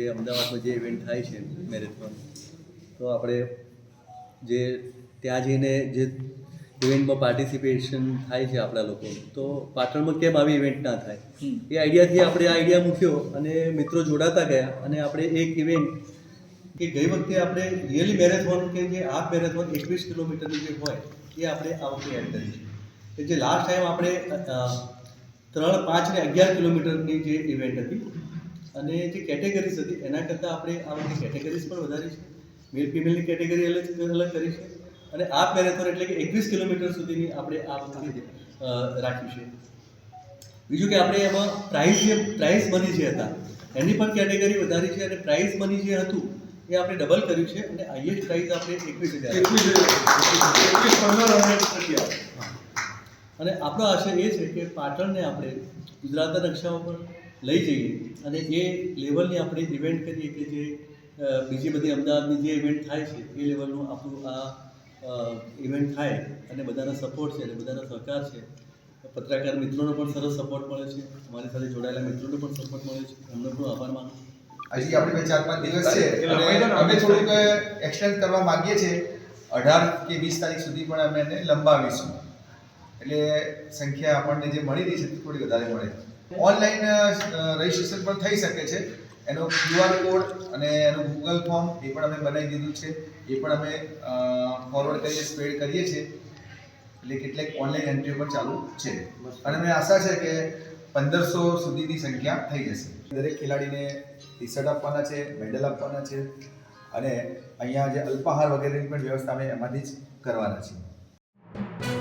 જે અમદાવાદમાં જે ઇવેન્ટ થાય છે મેરેથોન તો આપણે જે ત્યાં જઈને જે ઇવેન્ટમાં પાર્ટિસિપેશન થાય છે આપણા લોકો તો પાટણમાં કેમ આવી ઇવેન્ટ ના થાય? એ આઈડિયાથી આપણે આ આઈડિયા મૂક્યો અને મિત્રો જોડાતા ગયા અને આપણે એક ઇવેન્ટ કે ગઈ વખતે આપણે રિયલી મેરેથોન કે જે હાફ મેરેથોન એકવીસ કિલોમીટરની જે હોય એ આપણે આ વખતે એડ કરી છે. કે જે લાસ્ટ ટાઈમ આપણે ત્રણ પાંચ ને અગિયાર કિલોમીટરની જે ઇવેન્ટ હતી અને જે કેટેગરીઝ હતી એના કરતાં આપણે આ બધી કેટેગરીઝ પણ વધારી છે. મેલ ફિમેલની કેટેગરી અલગ અલગ કરી છે. અને આ મેરેથોન એટલે કે એકવીસ કિલોમીટર સુધીની આપણે આ બધી રાખી રાખ્યું છે. બીજું કે આપણે એમાં પ્રાઇઝ જે પ્રાઇઝ મની જે હતા એની પણ કેટેગરી વધારી છે અને પ્રાઇઝ મની જે હતું એ આપણે ડબલ કર્યું છે અને હાઈએસ્ટ પ્રાઇઝ આપણે એકવીસ હજાર અને આપણો આશય એ છે કે પાટણને આપણે ગુજરાતના નકશા પર લઈ જઈએ. અને એ લેવલની આપણે ઇવેન્ટ કરીએ કે જે બીજી બધી અમદાવાદની જે ઇવેન્ટ થાય છે એ લેવલનું આપણું આ ઇવેન્ટ થાય અને બધાનો સપોર્ટ છે અને બધાનો સહકાર છે. પત્રકાર મિત્રોનો પણ સરસ સપોર્ટ મળે છે. અમારી સાથે જોડાયેલા મિત્રોનો પણ સપોર્ટ મળે છે. એમનો પણ આભાર માનું હજી આપણે બે ચાર પાંચ દિવસ છે અને અમે થોડુંક એક્સટેન્ડ કરવા માંગીએ છીએ. અઢાર કે વીસ તારીખ સુધી પણ અમે એને લંબાવીશું. એટલે સંખ્યા આપણને જે મળી રહી છે તે થોડી વધારે મળે. ઓનલાઈન રજીસ્ટ્રેશન પણ થઈ શકે છે. એનો ક્યુઆર કોડ અને એનું ગૂગલ ફોર્મ એ પણ અમે બનાવી દીધું છે. એ પણ અમે ફોરવર્ડ કરીએ સ્પ્રેડ કરીએ છીએ. એટલે કેટલીક ઓનલાઈન એન્ટ્રીઓ પણ ચાલુ છે. અને મને આશા છે કે પંદરસો સુધીની સંખ્યા થઈ જશે. દરેક ખેલાડીને ટી શર્ટ આપવાના છે મેડલ આપવાના છે. અને અહીંયા જે અલ્પાહાર વગેરેની પણ વ્યવસ્થા અમે એમાંથી જ કરવાના છીએ.